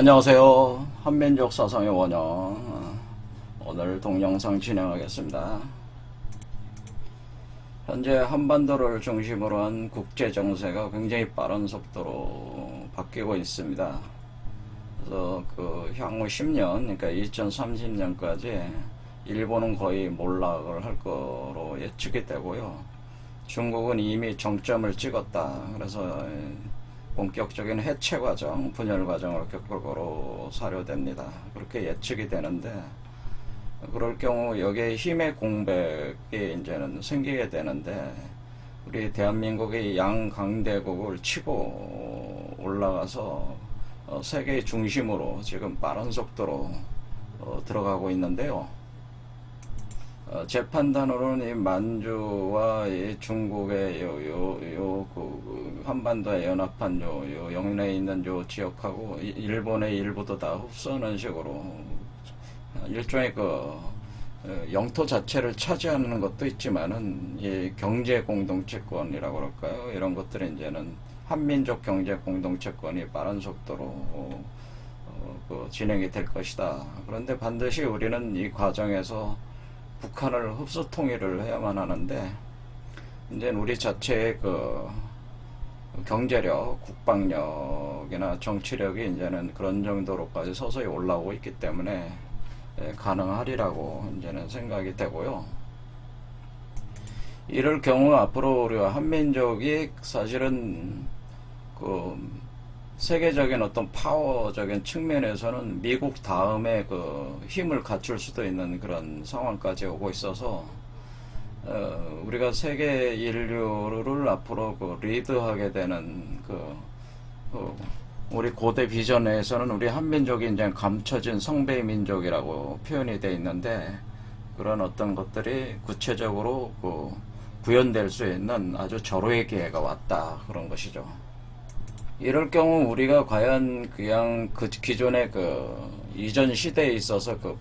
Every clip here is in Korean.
안녕하세요. 한민족 사상의 원형. 오늘 동영상 진행하겠습니다. 현재 한반도를 중심으로 한 국제 정세가 굉장히 빠른 속도로 바뀌고 있습니다. 그래서 그 향후 10년, 그러니까 2030년까지 일본은 거의 몰락을 할 거로 예측이 되고요. 중국은 이미 정점을 찍었다. 그래서 본격적인 해체 과정, 분열 과정을 겪을 거로 사료됩니다. 그렇게 예측이 되는데, 그럴 경우 여기에 힘의 공백이 이제는 생기게 되는데, 우리 대한민국이 양강대국을 치고 올라가서 어, 세계의 중심으로 지금 빠른 속도로 어, 들어가고 있는데요. 어, 제 판단으로는 이 만주와 이 중국의 요, 요, 요, 그, 그 한반도에 연합한 요, 요 영내에 있는 요 지역하고 이- 일본의 일부도 다 흡수하는 식으로 어, 일종의 그 어, 영토 자체를 차지하는 것도 있지만은 이 경제 공동체권이라고 그럴까요? 이런 것들이 이제는 한민족 경제 공동체권이 빠른 속도로 어, 어, 그 진행이 될 것이다. 그런데 반드시 우리는 이 과정에서 북한을 흡수 통일을 해야만 하는데 이제 우리 자체의 그 경제력, 국방력이나 정치력이 이제는 그런 정도로까지 서서히 올라오고 있기 때문에 예, 가능하리라고 이제는 생각이 되고요. 이럴 경우 앞으로 우리가 한민족이 사실은 그 세계적인 어떤 파워적인 측면에서는 미국 다음에 그 힘을 갖출 수도 있는 그런 상황까지 오고 있어서 어, 우리가 세계 인류를 앞으로 그 리드하게 되는 그, 그 우리 고대 비전에서는 우리 한민족이 이제 감춰진 성배의 민족이라고 표현이 돼 있는데 그런 어떤 것들이 구체적으로 그 구현될 수 있는 아주 절호의 기회가 왔다 그런 것이죠. 이럴 경우 우리가 과연 그냥 그 기존의 그 이전 시대에 있어서 그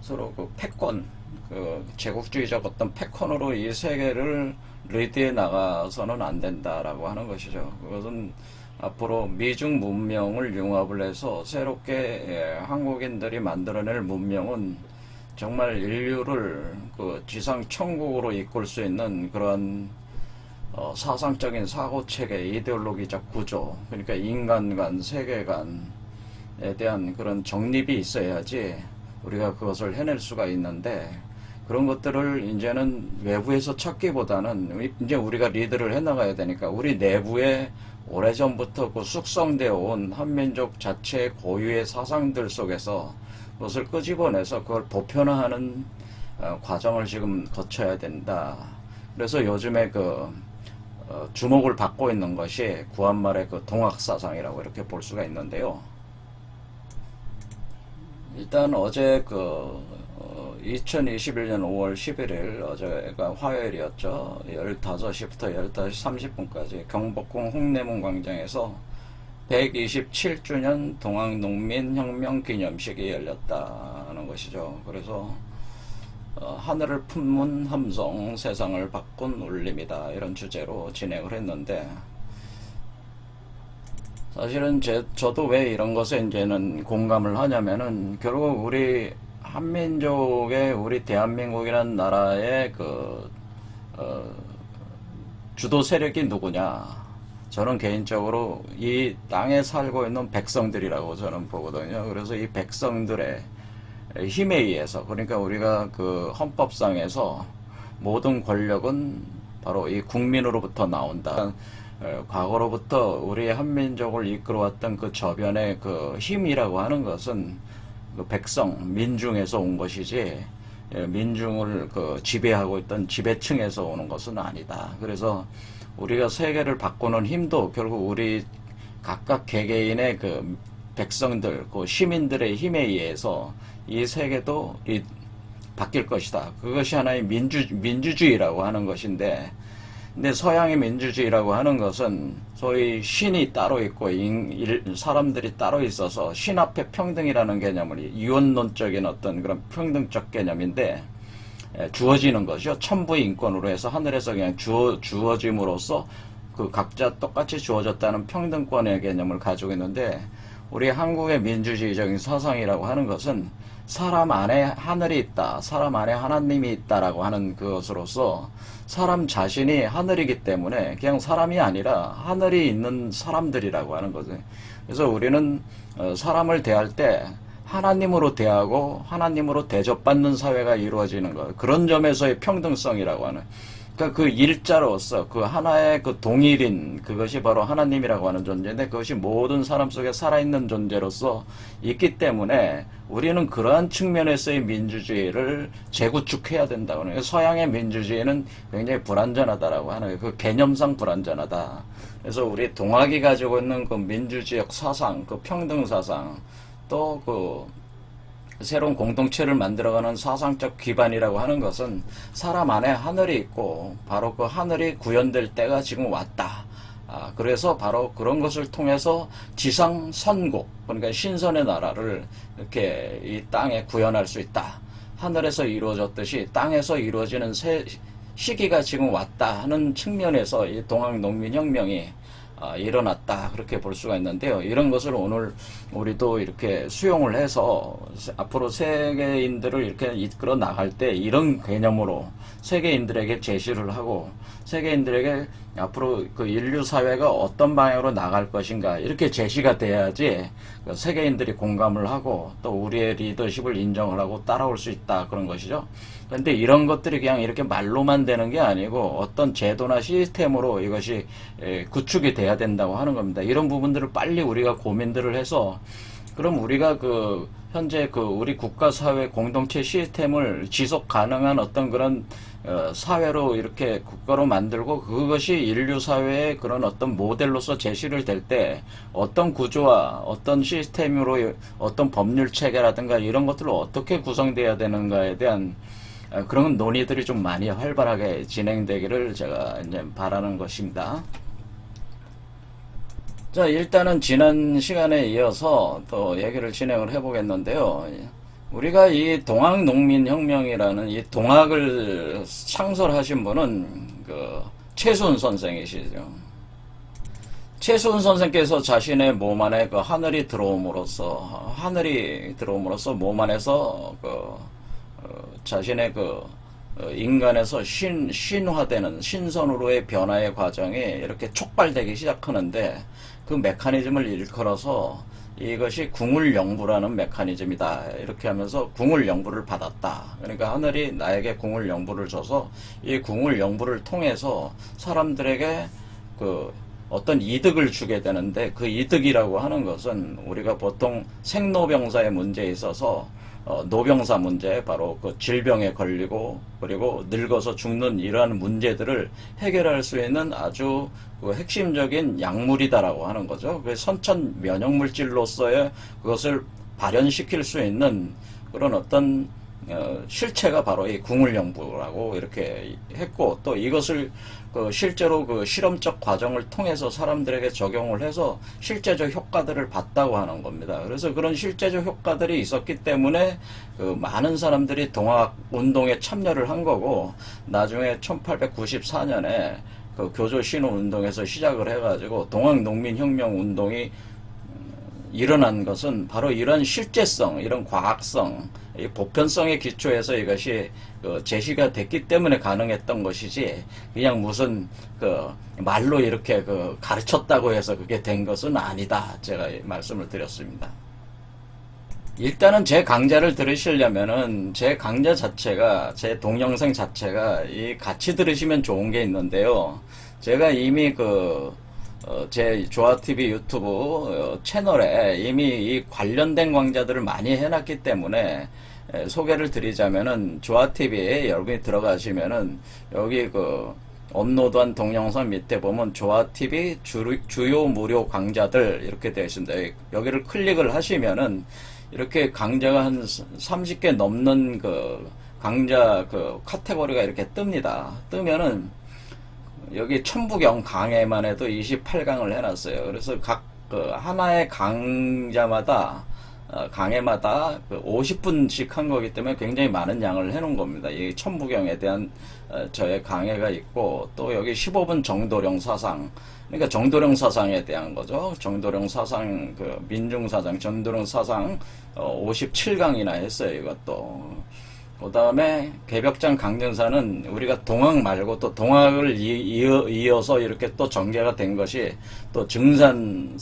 서로 그 패권, 그 제국주의적 어떤 패권으로 이 세계를 리드해 나가서는 안 된다라고 하는 것이죠. 그것은 앞으로 미중 문명을 융합을 해서 새롭게 예, 한국인들이 만들어낼 문명은 정말 인류를 그 지상 천국으로 이끌 수 있는 그런 어, 사상적인 사고 체계, 이데올로기적 구조, 그러니까 인간관, 세계관에 대한 그런 정립이 있어야지 우리가 그것을 해낼 수가 있는데 그런 것들을 이제는 외부에서 찾기보다는 이제 우리가 리드를 해나가야 되니까 우리 내부에 오래전부터 그 숙성되어 온 한민족 자체의 고유의 사상들 속에서 그것을 끄집어내서 그걸 보편화하는 어, 과정을 지금 거쳐야 된다. 그래서 요즘에 그 어, 주목을 받고 있는 것이 구한말의 그 동학사상이라고 이렇게 볼 수가 있는데요. 일단 어제 그 2021년 5월 11일 어제가 화요일이었죠. 15시부터 15시 30분까지 경복궁 홍내문 광장에서 127주년 동학농민혁명 기념식이 열렸다는 것이죠. 그래서 어, 하늘을 품은 함성 세상을 바꾼 울림이다. 이런 주제로 진행을 했는데 사실은 제, 저도 왜 이런 것에 이제는 공감을 하냐면은 결국 우리 한민족의 우리 대한민국이라는 나라의 그 어, 주도 세력이 누구냐. 저는 개인적으로 이 땅에 살고 있는 백성들이라고 저는 보거든요. 그래서 이 백성들의 힘에 의해서 그러니까 우리가 그 헌법상에서 모든 권력은 바로 이 국민으로부터 나온다. 어, 과거로부터 우리 한민족을 이끌어왔던 그 저변의 그 힘이라고 하는 것은 그 백성, 민중에서 온 것이지 예, 민중을 그 지배하고 있던 지배층에서 오는 것은 아니다. 그래서 우리가 세계를 바꾸는 힘도 결국 우리 각각 개개인의 그 백성들, 그 시민들의 힘에 의해서 이 세계도 이 바뀔 것이다. 그것이 하나의 민주, 민주주의라고 하는 것인데, 근데 서양의 민주주의라고 하는 것은 소위 신이 따로 있고 인, 일, 사람들이 따로 있어서 신 앞에 평등이라는 개념을 이원론적인 어떤 그런 평등적 개념인데 에, 주어지는 것이요. 천부의 인권으로 해서 하늘에서 그냥 주어, 주어짐으로써 그 각자 똑같이 주어졌다는 평등권의 개념을 가지고 있는데 우리 한국의 민주주의적인 사상이라고 하는 것은 사람 안에 하늘이 있다, 사람 안에 하나님이 있다라고 하는 그것으로서 사람 자신이 하늘이기 때문에 그냥 사람이 아니라 하늘이 있는 사람들이라고 하는 거죠. 그래서 우리는 어, 사람을 대할 때 하나님으로 대하고 하나님으로 대접받는 사회가 이루어지는 것. 그런 점에서의 평등성이라고 하는. 그러니까 그 일자로서 그 하나의 그 동일인 그것이 바로 하나님이라고 하는 존재인데 그것이 모든 사람 속에 살아있는 존재로서 있기 때문에 우리는 그러한 측면에서의 민주주의를 재구축해야 된다고 하는. 서양의 민주주의는 굉장히 불완전하다라고 하는. 그 개념상 불완전하다. 그래서 우리 동학이 가지고 있는 그 민주주의적 사상, 그 평등 사상, 또그 새로운 공동체를 만들어가는 사상적 기반이라고 하는 것은 사람 안에 하늘이 있고 바로 그 하늘이 구현될 때가 지금 왔다. 아, 그래서 바로 그런 것을 통해서 지상 선국, 그러니까 신선의 나라를 이렇게 이 땅에 구현할 수 있다. 하늘에서 이루어졌듯이 땅에서 이루어지는 새 시기가 지금 왔다 하는 측면에서 이 동학 농민혁명이 아, 일어났다 그렇게 볼 수가 있는데요. 이런 것을 오늘 우리도 이렇게 수용을 해서 세- 앞으로 세계인들을 이렇게 이끌어 나갈 때 이런 개념으로 세계인들에게 제시를 하고 세계인들에게 앞으로 그 인류 사회가 어떤 방향으로 나갈 것인가 이렇게 제시가 돼야지 그 세계인들이 공감을 하고 또 우리의 리더십을 인정을 하고 따라올 수 있다 그런 것이죠. 그런데 이런 것들이 그냥 이렇게 말로만 되는 게 아니고 어떤 제도나 시스템으로 이것이 에, 구축이 돼야 된다고 하는 겁니다. 이런 부분들을 빨리 우리가 고민들을 해서 그럼 우리가 그 현재 그 우리 국가 사회 공동체 시스템을 지속 가능한 어떤 그런 어, 사회로 이렇게 국가로 만들고 그것이 인류 사회의 그런 어떤 모델로서 제시를 될 때 어떤 구조와 어떤 시스템으로 어떤 법률 체계라든가 이런 것들을 어떻게 구성돼야 되는가에 대한 어, 그런 논의들이 좀 많이 활발하게 진행되기를 제가 이제 바라는 것입니다. 자, 일단은 지난 시간에 이어서 또 얘기를 진행을 해보겠는데요. 우리가 이 동학농민혁명이라는 이 동학을 창설하신 분은 그 최순 선생이시죠. 최순 선생께서 자신의 몸 안에 그 하늘이 들어옴으로써 하늘이 들어옴으로써 몸 안에서 그 어, 자신의 그 어, 인간에서 신 신화되는 신선으로의 변화의 과정이 이렇게 촉발되기 시작하는데 그 메커니즘을 일컬어서 이것이 궁울영부라는 메커니즘이다. 이렇게 하면서 궁울영부를 받았다. 그러니까 하늘이 나에게 궁울영부를 줘서 이 궁울영부를 통해서 사람들에게 그 어떤 이득을 주게 되는데 그 이득이라고 하는 것은 우리가 보통 생로병사의 문제에 있어서 어, 노병사 문제, 바로 그 질병에 걸리고 그리고 늙어서 죽는 이러한 문제들을 해결할 수 있는 아주 그 핵심적인 약물이다라고 하는 거죠. 그 선천 면역 물질로서의 그것을 발현시킬 수 있는 그런 어떤 어, 실체가 바로 이 궁울영부라고 이렇게 했고 또 이것을 그 실제로 그 실험적 과정을 통해서 사람들에게 적용을 해서 실제적 효과들을 봤다고 하는 겁니다. 그래서 그런 실제적 효과들이 있었기 때문에 그 많은 사람들이 동학 운동에 참여를 한 거고 나중에 1894년에 그 교조 신호 운동에서 시작을 해가지고 동학 농민 혁명 운동이 일어난 것은 바로 이런 실제성, 이런 과학성, 이 보편성의 기초에서 이것이 그 제시가 됐기 때문에 가능했던 것이지 그냥 무슨 그 말로 이렇게 그 가르쳤다고 해서 그게 된 것은 아니다. 제가 말씀을 드렸습니다. 일단은 제 강좌를 들으시려면은 제 강좌 자체가 제 동영상 자체가 이 같이 들으시면 좋은 게 있는데요. 제가 이미 그 어, 제 조아TV 유튜브 어, 채널에 이미 이 관련된 강좌들을 많이 해놨기 때문에 에, 소개를 드리자면은 조아TV에 여러분이 들어가시면은 여기 그 업로드한 동영상 밑에 보면 조아TV 주, 주요 무료 강좌들 이렇게 되어 있습니다. 여기- 여기를 클릭을 하시면은 이렇게 강좌가 한 30개 넘는 그 강좌 그 카테고리가 이렇게 뜹니다. 뜨면은 여기 천부경 강해만 해도 28강을 해놨어요. 그래서 각 그 하나의 강좌마다 어, 강해마다 그 50분씩 한 거기 때문에 굉장히 많은 양을 해놓은 겁니다. 이 천부경에 대한 어, 저의 강해가 있고 또 여기 15분 정도령 사상 그러니까 정도령 사상에 대한 거죠. 정도령 사상, 그 민중 사상, 정도령 사상 어, 57강이나 했어요. 이것도. 그 다음에 개벽장 강전사는 우리가 동학 말고 또 동학을 이- 이어, 이어서 이렇게 또 전개가 된 것이 또 증산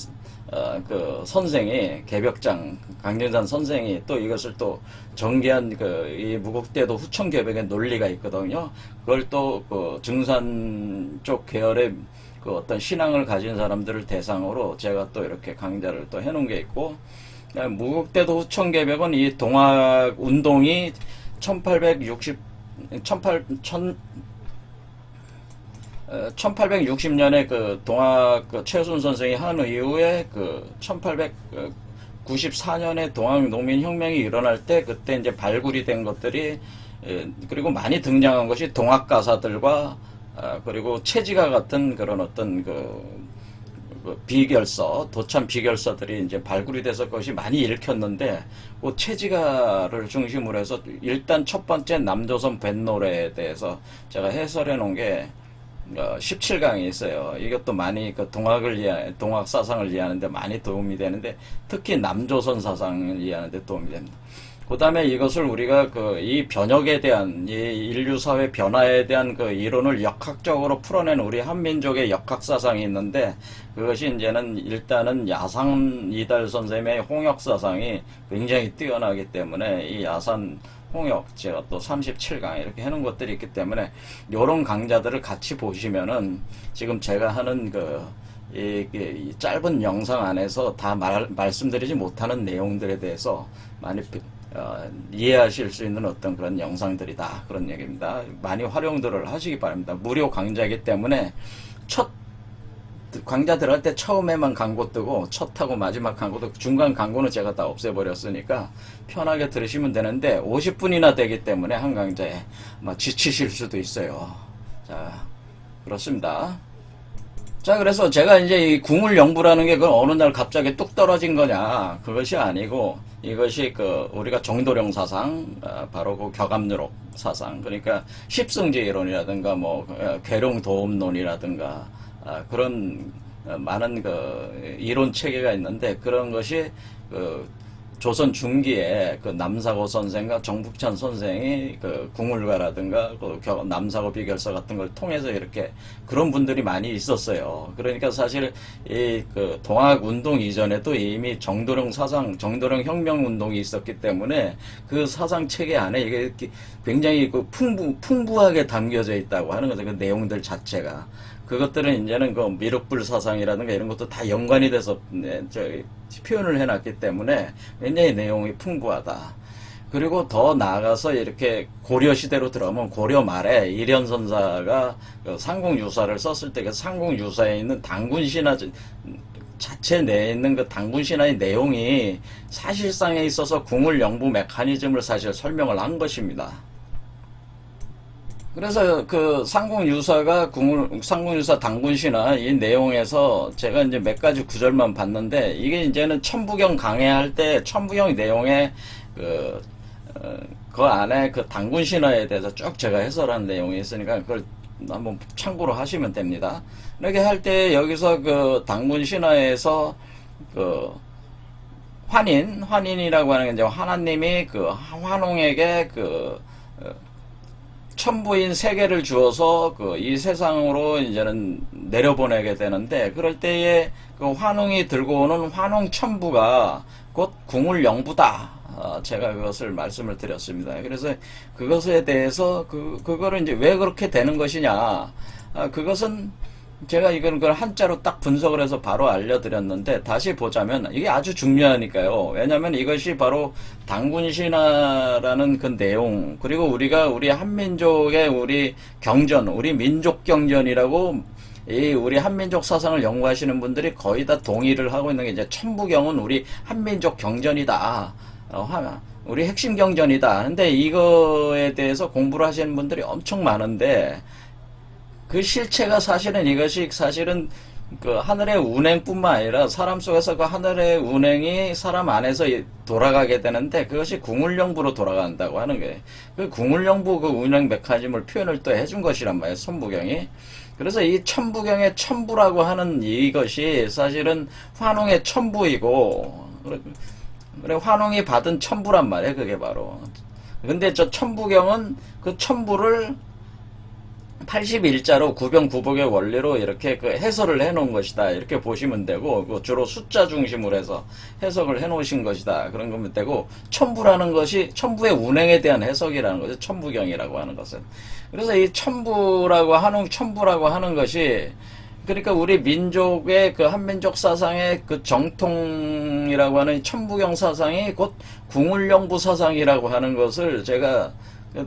어, 그 선생이 개벽장 강전산 선생이 또 이것을 또 전개한 그 이 무국대도 후천 개벽의 논리가 있거든요. 그걸 또 그 증산 쪽 계열의 그 어떤 신앙을 가진 사람들을 대상으로 제가 또 이렇게 강좌를 또 해놓은 게 있고 그다음에 무국대도 후천 개벽은 이 동학 운동이 1860 18 1000 1860년에 그 동학 그 최순 선생이 한 이후에 그 1894년에 동학 농민 혁명이 일어날 때 그때 이제 발굴이 된 것들이 예, 그리고 많이 등장한 것이 동학 가사들과 아, 그리고 체지가 같은 그런 어떤 그, 그 비결서, 도참 비결서들이 이제 발굴이 돼서 그것이 많이 읽혔는데, 그 체지가를 중심으로 해서 일단 첫 번째 남조선 뱃노래에 대해서 제가 해설해 놓은 게 어, 17강이 있어요. 이것도 많이 그 동학을 이해, 동학 사상을 이해하는데 많이 도움이 되는데, 특히 남조선 사상을 이해하는데 도움이 됩니다. 그 다음에 이것을 우리가 그 이 변혁에 대한 이 인류 사회 변화에 대한 그 이론을 역학적으로 풀어낸 우리 한민족의 역학 사상이 있는데 그것이 이제는 일단은 야상 이달 선생님의 홍역 사상이 굉장히 뛰어나기 때문에 이 야산 홍역 제가 또 37강 이렇게 해놓은 것들이 있기 때문에 이런 강좌들을 같이 보시면은 지금 제가 하는 그 이, 이- 이 짧은 영상 안에서 다 말, 말씀드리지 못하는 내용들에 대해서 많이 비- 어, 이해하실 수 있는 어떤 그런 영상들이다 그런 얘기입니다. 많이 활용들을 하시기 바랍니다. 무료 강좌이기 때문에 첫 강좌 들어갈 때 처음에만 광고 뜨고 첫하고 마지막 광고 뜨고 중간 광고는 제가 다 없애버렸으니까 편하게 들으시면 되는데 50분이나 되기 때문에 한 강좌에 아마 지치실 수도 있어요. 자 그렇습니다. 자, 그래서 제가 이제 이 궁을 영부라는 게그 어느 날 갑자기 뚝 떨어진 거냐. 그것이 아니고 이것이 그 우리가 정도령 사상, 아, 바로 그 격압누록 사상, 그러니까 십승제 이론이라든가 뭐 어, 계룡 도움론이라든가 아, 그런 어, 많은 그 이론 체계가 있는데 그런 것이 그 조선 중기에 그 남사고 선생과 정북찬 선생이 그 궁울가라든가 그 겨- 남사고 비결서 같은 걸 통해서 이렇게 그런 분들이 많이 있었어요. 그러니까 사실 이 그 동학 운동 이전에도 이미 정도령 사상, 정도령 혁명 운동이 있었기 때문에 그 사상 체계 안에 이게 굉장히 그 풍부 풍부하게 담겨져 있다고 하는 거죠. 그 내용들 자체가. 그것들은 이제는 그 미륵불 사상이라든가 이런 것도 다 연관이 돼서 네, 저 표현을 해놨기 때문에 굉장히 내용이 풍부하다. 그리고 더 나아가서 이렇게 고려 시대로 들어가면 고려 말에 일현 선사가 그 상공 유사를 썼을 때 그 상공 유사에 있는 당군 신화 자체 내에 있는 그 당군 신화의 내용이 사실상에 있어서 궁을 영부 메커니즘을 사실 설명을 한 것입니다. 그래서 그 상공유사가 궁을 상공유사 당군시나 이 내용에서 제가 이제 몇 가지 구절만 봤는데 이게 이제는 천부경 강해할 때 천부경 내용에 그, 어, 그 안에 그 당군 신화에 대해서 쭉 제가 해설한 내용이 있으니까 그걸 한번 참고로 하시면 됩니다. 이렇게 할 때 여기서 그 당군 신화에서 그 환인, 환인이라고 하는 게 이제 하나님이 그 환웅에게 그 어, 천부인 세계를 주어서 그 이 세상으로 이제는 내려보내게 되는데 그럴 때에 그 환웅이 들고 오는 환웅 천부가 곧 궁을 영부다. 어, 제가 그것을 말씀을 드렸습니다. 그래서 그것에 대해서 그 그거를 이제 왜 그렇게 되는 것이냐? 아, 그것은 제가 이건 그걸 한자로 딱 분석을 해서 바로 알려드렸는데 다시 보자면 이게 아주 중요하니까요. 왜냐하면 이것이 바로 당군 신화라는 그 내용 그리고 우리가 우리 한민족의 우리 경전, 우리 민족 경전이라고 이 우리 한민족 사상을 연구하시는 분들이 거의 다 동의를 하고 있는 게 이제 천부경은 우리 한민족 경전이다. 어, 하- 우리 핵심 경전이다. 근데 이거에 대해서 공부를 하시는 분들이 엄청 많은데 그 실체가 사실은 이것이 사실은 그 하늘의 운행뿐만 아니라 사람 속에서 그 하늘의 운행이 사람 안에서 이- 돌아가게 되는데 그것이 궁울령부로 돌아간다고 하는 거예요. 그 궁울령부 그 운행 메커니즘을 표현을 또 해준 것이란 말이에요. 손부경이. 그래서 이 천부경의 천부라고 하는 이것이 사실은 환웅의 천부이고 그래 환웅이 받은 천부란 말이에요. 그게 바로. 근데 저 천부경은 그 천부를 81자로 구병 구복의 원리로 이렇게 그 해설을 해 놓은 것이다. 이렇게 보시면 되고, 그 주로 숫자 중심으로 해서 해석을 해 놓으신 것이다. 그런 거면 되고, 천부라는 것이 천부의 운행에 대한 해석이라는 거죠. 천부경이라고 하는 것은. 그래서 이 천부라고 하는, 천부라고 하는 것이, 그러니까 우리 민족의 그 한민족 사상의 그 정통이라고 하는 이 천부경 사상이 곧 궁울령부 사상이라고 하는 것을 제가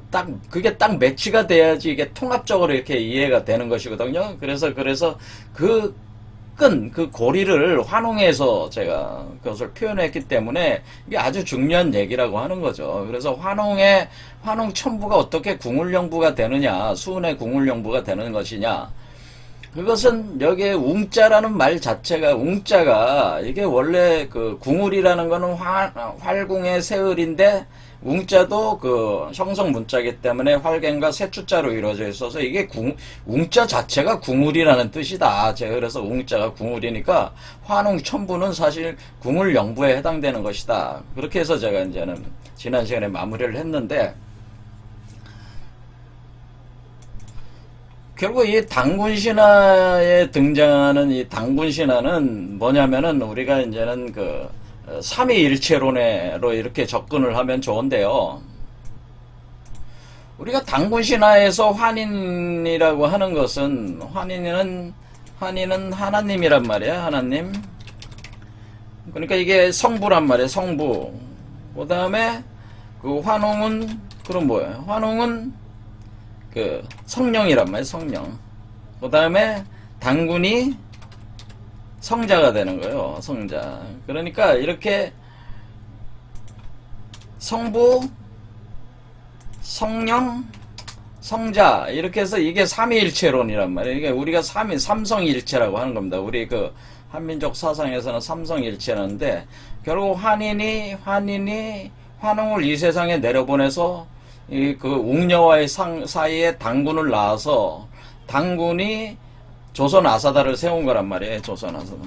딱 그게 딱 매치가 돼야지 이게 통합적으로 이렇게 이해가 되는 것이거든요. 그래서 그래서 그 끈, 그 고리를 환웅해서 제가 그것을 표현했기 때문에 이게 아주 중요한 얘기라고 하는 거죠. 그래서 환웅의 환웅 천부가 어떻게 궁울령부가 되느냐, 수은의 궁울령부가 되는 것이냐. 그것은 여기에 웅자라는 말 자체가 웅자가 이게 원래 그 궁울이라는 거는 활, 활궁의 세을인데 웅자도 그 형성 문자이기 때문에 활갱과 세추자로 이루어져 있어서 이게 궁, 웅자 자체가 궁울이라는 뜻이다. 제가 그래서 웅자가 궁울이니까 환웅 천부는 사실 궁울 영부에 해당되는 것이다. 그렇게 해서 제가 이제는 지난 시간에 마무리를 했는데 결국 이 당군 신화에 등장하는 이 당군 신화는 뭐냐면은 우리가 이제는 그 어, 삼위일체론으로 이렇게 접근을 하면 좋은데요. 우리가 당군 신화에서 환인이라고 하는 것은 환인은 환인은 하나님이란 말이야 하나님. 그러니까 이게 성부란 말이야 성부. 그 다음에 그 환웅은 그럼 뭐예요? 환웅은 그 성령이란 말이에요 성령. 그 다음에 당군이 성자가 되는 거예요. 성자. 그러니까 이렇게 성부, 성령, 성자 이렇게 해서 이게 삼위일체론이란 말이에요. 이게 우리가 삼위 삼성일체라고 하는 겁니다. 우리 그 한민족 사상에서는 삼성일체라는데 결국 환인이 환인이 환웅을 이 세상에 내려보내서 이 그 웅녀와의 상, 사이에 당군을 낳아서 당군이 조선 아사다를 세운 거란 말이에요. 조선 아사다.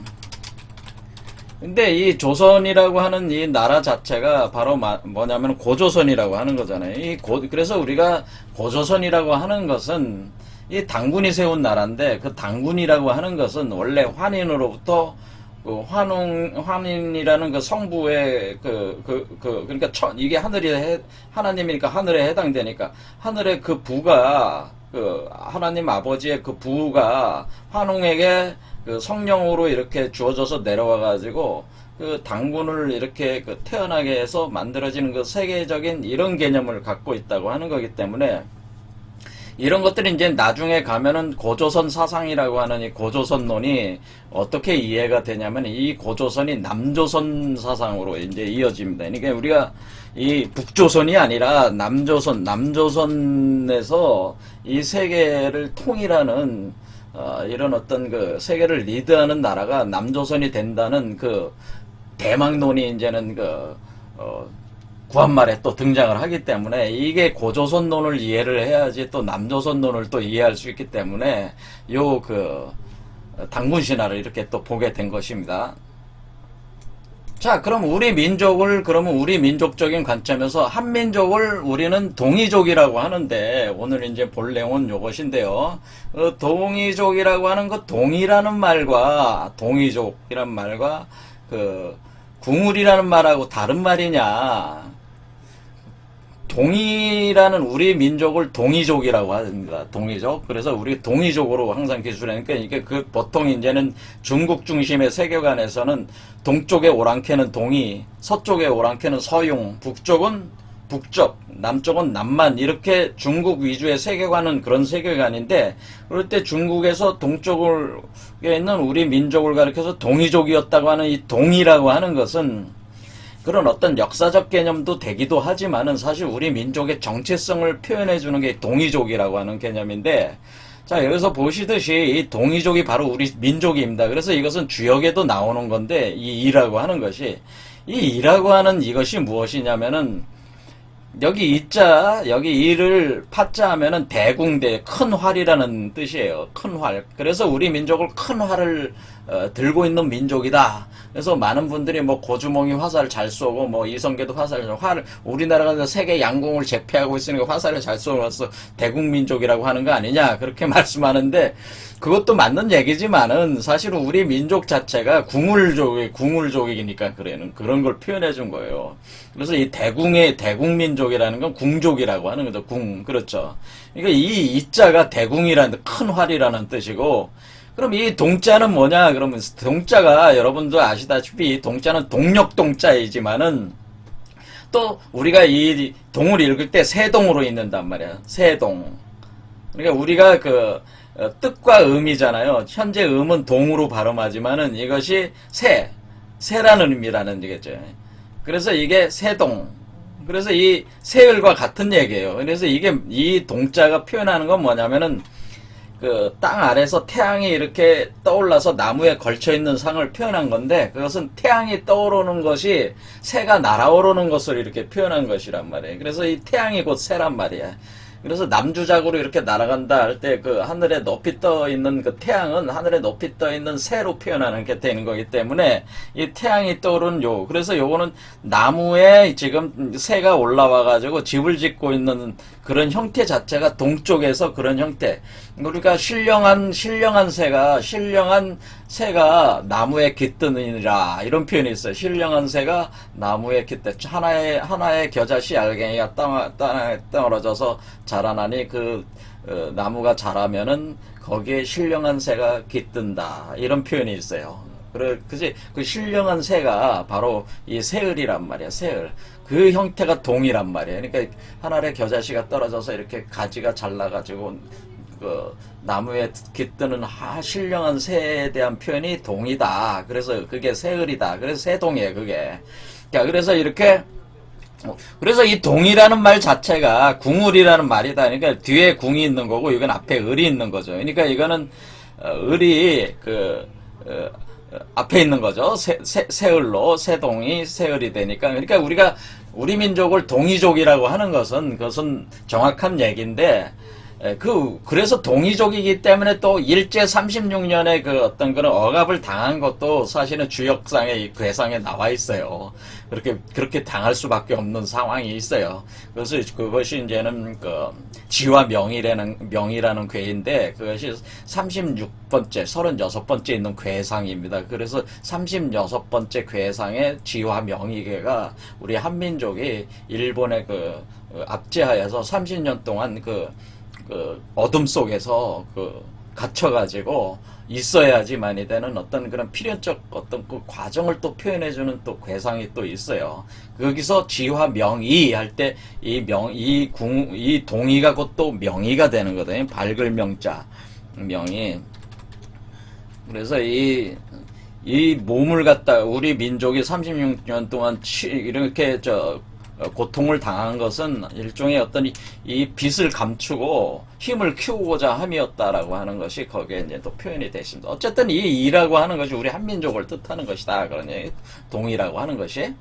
근데 이 조선이라고 하는 이 나라 자체가 바로 마, 뭐냐면 고조선이라고 하는 거잖아요. 이 고, 그래서 우리가 고조선이라고 하는 것은 이 당군이 세운 나라인데 그 당군이라고 하는 것은 원래 환인으로부터 그 환웅 환인이라는 그 성부의 그그그 그, 러니까 천, 이게 하늘이 해, 하나님이니까 하늘에 해당되니까 하늘의 그 부가 그 하나님 아버지의 그 부가 환웅에게 그 성령으로 이렇게 주어져서 내려와 가지고 그 당군을 이렇게 그 태어나게 해서 만들어지는 그 세계적인 이런 개념을 갖고 있다고 하는 거기 때문에 이런 것들이 이제 나중에 가면은 고조선 사상이라고 하는 이 고조선론이 어떻게 이해가 되냐면 이 고조선이 남조선 사상으로 이제 이어집니다. 그러니까 우리가 이 북조선이 아니라 남조선, 남조선에서 이 세계를 통일하는 어, 이런 어떤 그 세계를 리드하는 나라가 남조선이 된다는 그 대망론이 이제는 그 어, 구한말에 또 등장을 하기 때문에 이게 고조선론을 이해를 해야지 또 남조선론을 또 이해할 수 있기 때문에 요 그 당군 신화를 이렇게 또 보게 된 것입니다. 자, 그럼 우리 민족을 그러면 우리 민족적인 관점에서 한민족을 우리는 동이족이라고 하는데 오늘 이제 볼 내용은 요것인데요. 어, 동이족이라고 하는 그 동이라는 말과 동이족이란 말과 그 궁울이라는 말하고 다른 말이냐? 동이라는 우리 민족을 동이족이라고 합니다. 동이족. 그래서 우리 동이족으로 항상 기술하니까 이게 그 보통 이제는 중국 중심의 세계관에서는 동쪽의 오랑캐는 동이, 서쪽의 오랑캐는 서용, 북쪽은 북쪽, 남쪽은 남만 이렇게 중국 위주의 세계관은 그런 세계관인데 그럴 때 중국에서 동쪽에 있는 우리 민족을 가리켜서 동이족이었다고 하는 이 동이라고 하는 것은 그런 어떤 역사적 개념도 되기도 하지만은 사실 우리 민족의 정체성을 표현해 주는 게 동이족이라고 하는 개념인데 자 여기서 보시듯이 이 동이족이 바로 우리 민족입니다. 그래서 이것은 주역에도 나오는 건데 이 이라고 하는 것이 이 이라고 하는 이것이 무엇이냐면은 여기 이자 여기 이를 파자 하면은 대궁대 큰 활이라는 뜻이에요. 큰 활. 그래서 우리 민족을 큰 활을 어, 들고 있는 민족이다. 그래서 많은 분들이 뭐 고주몽이 화살 잘 쏘고 뭐 이성계도 화살 활 우리나라가 세계 양궁을 제패하고 있으니까 화살을 잘 쏘면서 대궁 민족이라고 하는 거 아니냐 그렇게 말씀하는데 그것도 맞는 얘기지만은 사실은 우리 민족 자체가 궁울족이 궁울족이니까 그래는 그런 걸 표현해 준 거예요. 그래서 이 대궁의 대궁민족이라는 건 궁족이라고 하는 거죠. 궁 그렇죠. 그러니까 이 이자가 대궁이라는 큰 활이라는 뜻이고 그럼 이 동자는 뭐냐? 그러면 동자가 여러분도 아시다시피 동자는 동력 동자이지만은 또 우리가 이 동을 읽을 때 세동으로 읽는단 말이야. 세동. 그러니까 우리가 그 어, 뜻과 음이잖아요. 현재 음은 동으로 발음하지만은 이것이 세, 세라는 의미라는 얘기죠. 그래서 이게 세동. 그래서 이 세을과 같은 얘기예요. 그래서 이게 이 동자가 표현하는 건 뭐냐면은 그땅 아래서 태양이 이렇게 떠올라서 나무에 걸쳐 있는 상을 표현한 건데 그것은 태양이 떠오르는 것이 새가 날아오르는 것을 이렇게 표현한 것이란 말이에요. 그래서 이 태양이 곧 새란 말이야. 그래서 남주작으로 이렇게 날아간다 할 때 그 하늘에 높이 떠 있는 그 태양은 하늘에 높이 떠 있는 새로 표현하는 게 되는 거기 때문에 이 태양이 떠오르는 요 그래서 요거는 나무에 지금 새가 올라와 가지고 집을 짓고 있는 그런 형태 자체가 동쪽에서 그런 형태. 우리가 신령한 신령한 새가 신령한 새가 나무에 깃드느니라 이런 표현이 있어요. 신령한 새가 나무에 깃드 하나의 하나의 겨자씨 알갱이가 땅, 땅에 떨어져서 자라나니 그 어, 나무가 자라면은 거기에 신령한 새가 깃든다 이런 표현이 있어요. 그래, 그지? 그 신령한 새가 바로 이 새을이란 말이야, 새을. 그 형태가 동이란 말이야. 그러니까 하나의 겨자씨가 떨어져서 이렇게 가지가 잘나가지고 그 나무에 깃드는 하, 신령한 새에 대한 표현이 동이다. 그래서 그게 새을이다. 그래서 새동이에요, 그게. 자, 그래서 이렇게 어, 그래서 이 동이라는 말 자체가 궁을이라는 말이다. 그러니까 뒤에 궁이 있는 거고 이건 앞에 을이 있는 거죠. 그러니까 이거는 어, 을이 그 어, 어, 앞에 있는 거죠. 새, 새, 새을로 새동이 새을이 되니까 그러니까 우리가 우리 민족을 동이족이라고 하는 것은 그것은 정확한 얘기인데 에, 그 그래서 동이족이기 때문에 또 일제 36년에 그 어떤 그런 억압을 당한 것도 사실은 주역상에 이 괴상에 나와 있어요. 그렇게 그렇게 당할 수밖에 없는 상황이 있어요. 그래서 그것이 이제는 그 지와 명이라는 명이라는 괴인데 그것이 36번째, 36번째 있는 괴상입니다. 그래서 36번째 괴상의 지와 명이괴가 우리 한민족이 일본의 그 어, 압제하에서 30년 동안 그 그 어둠 속에서 그 갇혀가지고 있어야지만이 되는 어떤 그런 필연적 어떤 그 과정을 또 표현해주는 또 괴상이 또 있어요. 거기서 지화 명의 할 때 이 명, 이 궁, 이 동의가 곧 또 명의가 되는 거거든요. 밝을 명자, 명의. 그래서 이, 이 몸을 갖다 우리 민족이 36년 동안 치, 이렇게 저 어, 고통을 당한 것은 일종의 어떤 이, 이 빚을 감추고 힘을 키우고자 함이었다라고 하는 것이 거기에 이제 또 표현이 되십니다. 어쨌든 이 이라고 하는 것이 우리 한민족을 뜻하는 것이다. 얘기, 동이라고 하는 것이.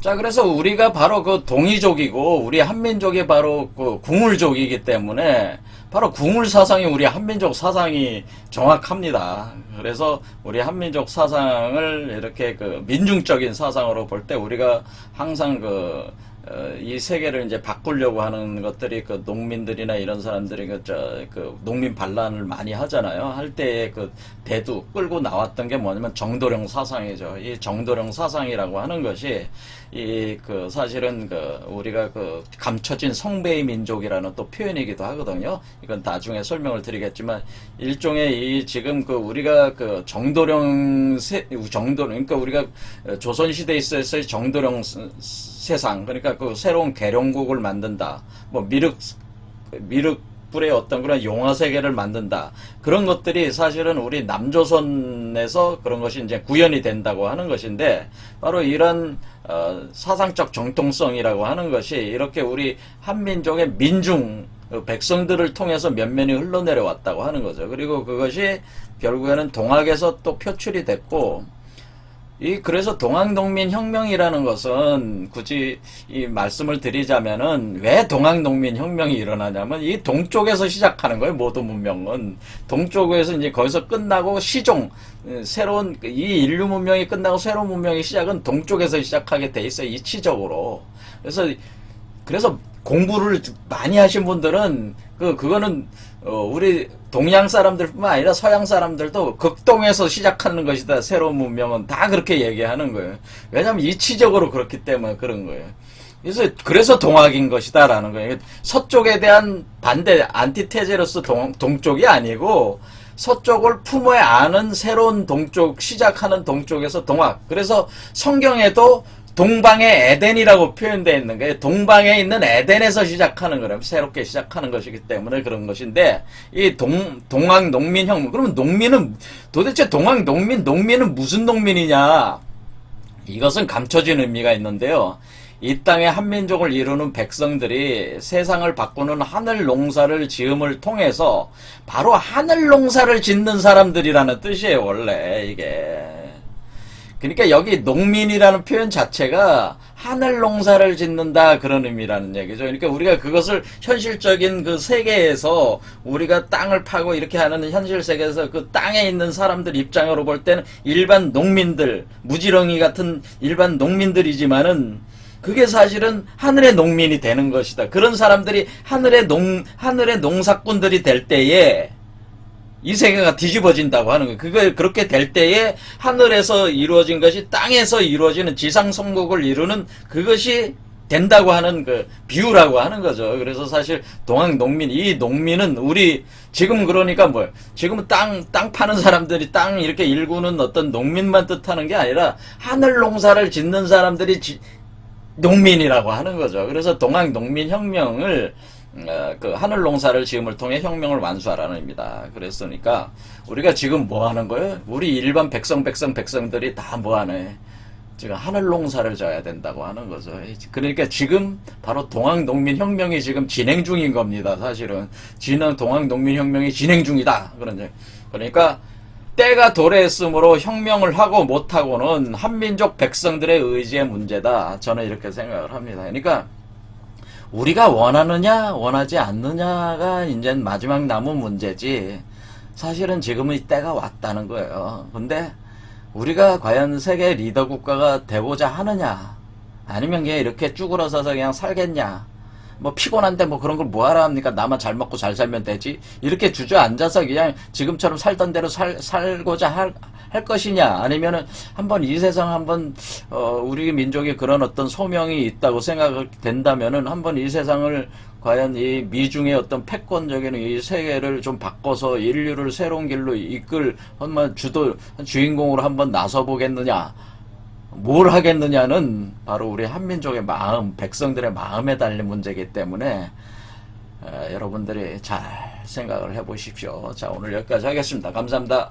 자, 그래서 우리가 바로 그 동이족이고 우리 한민족이 바로 그 궁울족이기 때문에 바로 궁울 사상이 우리 한민족 사상이 정확합니다. 그래서 우리 한민족 사상을 이렇게 그 민중적인 사상으로 볼 때 우리가 항상 그, 어, 이 세계를 이제 바꾸려고 하는 것들이 그 농민들이나 이런 사람들이 그, 저, 그 농민 반란을 많이 하잖아요. 할 때에 그 대두 끌고 나왔던 게 뭐냐면 정도령 사상이죠. 이 정도령 사상이라고 하는 것이 이 그 사실은 그 우리가 그 감춰진 성배의 민족이라는 또 표현이기도 하거든요. 이건 나중에 설명을 드리겠지만 일종의 이 지금 그 우리가 그 정도령 세 정도령 그러니까 우리가 조선 시대에 있어서의 정도령 세- 세상 그러니까 그 새로운 계룡국을 만든다. 뭐 미륵 미륵 불의 어떤 그런 용화 세계를 만든다. 그런 것들이 사실은 우리 남조선에서 그런 것이 이제 구현이 된다고 하는 것인데 바로 이런 어, 사상적 정통성이라고 하는 것이 이렇게 우리 한민족의 민중 어, 백성들을 통해서 면면이 흘러내려왔다고 하는 거죠. 그리고 그것이 결국에는 동학에서 또 표출이 됐고 이 그래서 동학농민 혁명이라는 것은 굳이 이 말씀을 드리자면은 왜 동학농민 혁명이 일어나냐면 이 동쪽에서 시작하는 거예요 모든 문명은. 동쪽에서 이제 거기서 끝나고 시종 어, 새로운 이 인류 문명이 끝나고 새로운 문명의 시작은 동쪽에서 시작하게 돼 있어요 이치적으로. 그래서 그래서 공부를 많이 하신 분들은 그 그거는 어, 우리 동양 사람들뿐만 아니라 서양 사람들도 극동에서 시작하는 것이다. 새로운 문명은 다 그렇게 얘기하는 거예요. 왜냐하면 이치적으로 그렇기 때문에 그런 거예요. 그래서 그래서 동학인 것이다라는 거예요. 서쪽에 대한 반대 안티테제로서 동, 동쪽이 아니고 서쪽을 품에 안은 새로운 동쪽 시작하는 동쪽에서 동학. 그래서 성경에도 동방의 에덴이라고 표현되어 있는 거예요. 동방에 있는 에덴에서 시작하는 거라면 새롭게 시작하는 것이기 때문에 그런 것인데 이 동, 동학 농민 혁명 그러면 농민은 도대체 동학 농민 농민은 무슨 농민이냐? 이것은 감춰진 의미가 있는데요. 이 땅의 한민족을 이루는 백성들이 세상을 바꾸는 하늘 농사를 지음을 통해서 바로 하늘 농사를 짓는 사람들이라는 뜻이에요, 원래 이게. 그러니까 여기 농민이라는 표현 자체가 하늘 농사를 짓는다 그런 의미라는 얘기죠. 그러니까 우리가 그것을 현실적인 그 세계에서 우리가 땅을 파고 이렇게 하는 현실 세계에서 그 땅에 있는 사람들 입장으로 볼 때는 일반 농민들, 무지렁이 같은 일반 농민들이지만은 그게 사실은 하늘의 농민이 되는 것이다. 그런 사람들이 하늘의 농, 하늘의 농사꾼들이 될 때에 이 세계가 뒤집어진다고 하는 거예요. 그게 그렇게 될 때에 하늘에서 이루어진 것이 땅에서 이루어지는 지상 성국을 이루는 그것이 된다고 하는 그 비유라고 하는 거죠. 그래서 사실 동학 농민 이 농민은 우리 지금 그러니까 뭐 지금은 땅땅 파는 사람들이 땅 이렇게 일구는 어떤 농민만 뜻하는 게 아니라 하늘 농사를 짓는 사람들이 지- 농민이라고 하는 거죠. 그래서 동학 농민 혁명을 어, 그 하늘 농사를 지음을 통해 혁명을 완수하라는 의미다. 그랬으니까 우리가 지금 뭐 하는 거예요? 우리 일반 백성 백성 백성들이 다 뭐 하네? 지금 하늘 농사를 져야 된다고 하는 거죠. 그러니까 지금 바로 동학 농민 혁명이 지금 진행 중인 겁니다. 사실은 진행 동학 농민 혁명이 진행 중이다. 그런. 그러니까 때가 도래했으므로 혁명을 하고 못하고는 한민족 백성들의 의지의 문제다. 저는 이렇게 생각을 합니다. 그러니까 우리가 원하느냐 원하지 않느냐가 이제 마지막 남은 문제지 사실은 지금은 이 때가 왔다는 거예요. 근데 우리가 과연 세계 리더 국가가 되고자 하느냐 아니면 그냥 이렇게 쭈그러서서 그냥 살겠냐 뭐 피곤한데 뭐 그런 걸 뭐하라 합니까? 나만 잘 먹고 잘 살면 되지. 이렇게 주저앉아서 그냥 지금처럼 살던 대로 살, 살고자 할, 할 것이냐? 아니면은 한번 이 세상 한번 어, 우리 민족이 그런 어떤 소명이 있다고 생각이 된다면은 한번 이 세상을 과연 이 미중의 어떤 패권적인 이 세계를 좀 바꿔서 인류를 새로운 길로 이끌 한번 주도 주인공으로 한번 나서 보겠느냐 뭘 하겠느냐는 바로 우리 한민족의 마음, 백성들의 마음에 달린 문제이기 때문에 어, 여러분들이 잘 생각을 해보십시오. 자 오늘 여기까지 하겠습니다. 감사합니다.